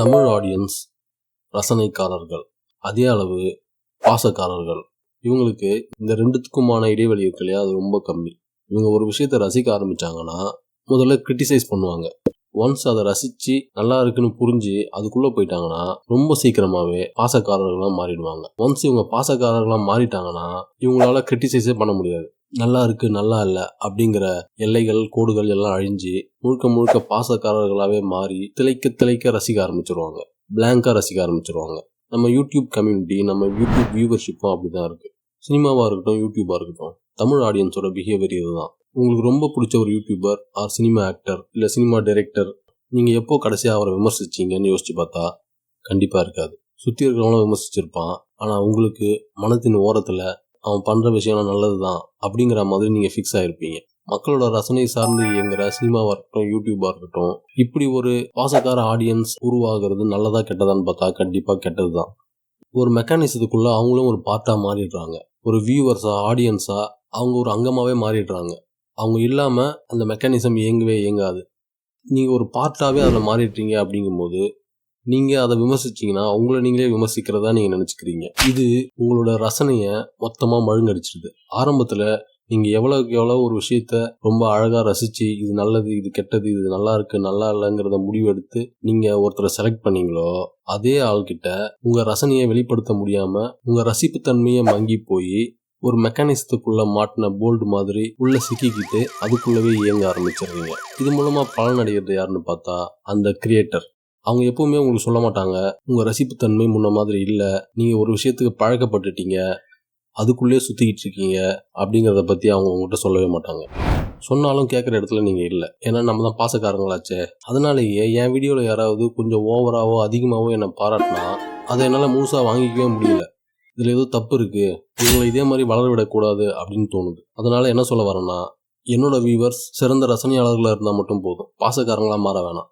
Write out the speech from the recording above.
Tamil audience ரசனைக்காரர்கள் அதே அளவு பாசக்காரர்கள். இவங்களுக்கு இந்த ரெண்டுத்துக்குமான இடைவெளி இருக்கு இல்லையா அது ரொம்ப கம்மி. இவங்க ஒரு விஷயத்தை ரசிக்க ஆரம்பிச்சாங்கன்னா முதல்ல கிரிட்டிசைஸ் பண்ணுவாங்க. ஒன்ஸ் அதை ரசிச்சு நல்லா இருக்குன்னு புரிஞ்சு அதுக்குள்ள போயிட்டாங்கன்னா ரொம்ப சீக்கிரமாவே பாசக்காரர்களா மாறிடுவாங்க. ஒன்ஸ் இவங்க பாசக்காரர்களா மாறிட்டாங்கன்னா இவங்களால கிரிட்டிசைஸே பண்ண முடியாது. நல்லா இருக்கு நல்லா இல்லை அப்படிங்கிற எல்லைகள் கோடுகள் எல்லாம் அழிஞ்சு முழுக்க முழுக்க பாசக்காரர்களாவே மாறி திளைக்க திளைக்க ரசிக்க ஆரம்பிச்சிருவாங்க. பிளாங்கா ரசிக்க ஆரம்பிச்சிருவாங்க. நம்ம யூடியூப் கம்யூனிட்டி நம்ம யூடியூப் வியூவர்ஷிப்பும் அப்படிதான் இருக்கு. சினிமாவா இருக்கட்டும் யூடியூபா இருக்கட்டும் தமிழ் ஆடியன்ஸோட பிஹேவியர் இதுதான். உங்களுக்கு ரொம்ப பிடிச்ச ஒரு யூடியூபர் ஆர் சினிமா ஆக்டர் இல்லை சினிமா டைரக்டர் நீங்கள் எப்போ கடைசியாக அவரை விமர்சிச்சீங்கன்னு யோசிச்சு பார்த்தா கண்டிப்பாக இருக்காது. சுற்றி இருக்கிறவங்களும் விமர்சிச்சிருப்பான். ஆனால் உங்களுக்கு மனத்தின் ஓரத்தில் அவன் பண்ணுற விஷயம்லாம் நல்லது தான் அப்படிங்கிற மாதிரி நீங்கள் ஃபிக்ஸ் ஆகிருப்பீங்க மக்களோட ரசனை சார்ந்து இயங்குற சினிமாவாக இருக்கட்டும் யூடியூபாக இருக்கட்டும் இப்படி ஒரு பாசக்கார ஆடியன்ஸ் உருவாகிறது நல்லதா கெட்டதான்னு பார்த்தா கண்டிப்பாக கெட்டது தான் ஒரு மெக்கானிசத்துக்குள்ளே அவங்களும் ஒரு பார்ட்டாக மாறிடுறாங்க. ஒரு வியூவர்ஸாக ஆடியன்ஸாக அவங்க ஒரு அங்கமாகவே மாறிடுறாங்க. அவங்க இல்லாமல் அந்த மெக்கானிசம் இயங்கவே இயங்காது. நீங்கள் ஒரு பார்ட்டாகவே அதில் மாறிடுறீங்க அப்படிங்கும்போது நீங்கள் அதை விமர்சிச்சீங்கன்னா உங்களை நீங்களே விமர்சிக்கிறதா நீங்கள் நினச்சிக்கிறீங்க. இது உங்களோட ரசனையை மொத்தமாக மழுங்கடிச்சிடுது ஆரம்பத்தில் நீங்கள் எவ்வளோக்கு எவ்வளோ ஒரு விஷயத்த ரொம்ப அழகாக ரசித்து இது நல்லது இது கெட்டது இது நல்லா இருக்கு நல்லா இல்லைங்கிறத முடிவெடுத்து நீங்கள் ஒருத்தரை செலக்ட் பண்ணீங்களோ அதே ஆள்கிட்ட உங்கள் ரசனையை வெளிப்படுத்த முடியாமல் உங்கள் ரசிப்புத்தன்மையை மங்கி போய் ஒரு மெக்கானிசத்துக்குள்ள மாட்டின போல்டு மாதிரி உள்ள சிக்கிக்கிட்டு அதுக்குள்ளவே இயங்க ஆரம்பிச்சிடுறீங்க. இது மூலமா பலன் அடைகிறது யாருன்னு பார்த்தா அந்த கிரியேட்டர் அவங்க எப்பவுமே உங்களுக்கு சொல்ல மாட்டாங்க உங்க ரசிப்புத்தன்மை முன்ன மாதிரி இல்லை. நீங்க ஒரு விஷயத்துக்கு பழக்கப்பட்டுட்டீங்க. அதுக்குள்ளேயே சுத்திக்கிட்டு இருக்கீங்க. அப்படிங்கிறத பத்தி அவங்க உங்கள்கிட்ட சொல்லவே மாட்டாங்க. சொன்னாலும் கேட்குற இடத்துல நீங்கள் இல்லை. ஏன்னா நம்ம தான் பாசக்காரங்களாச்சே. அதனாலேயே என் வீடியோவில் யாராவது கொஞ்சம் ஓவராகவோ அதிகமாகவோ என்னை பாராட்டினா அதை என்னால் முழுசாக வாங்கிக்கவே முடியல. இதில் ஏதோ தப்பு இருக்குது இவங்களை இதே மாதிரி வளர விடக்கூடாது அப்படின்னு தோணுது. அதனால் என்ன சொல்ல வரேன்னா என்னோட வியூவர்ஸ் சிறந்த ரசனையாளர்களாக இருந்தால் மட்டும் போதும். பாசக்காரங்களாக மாற வேணாம்.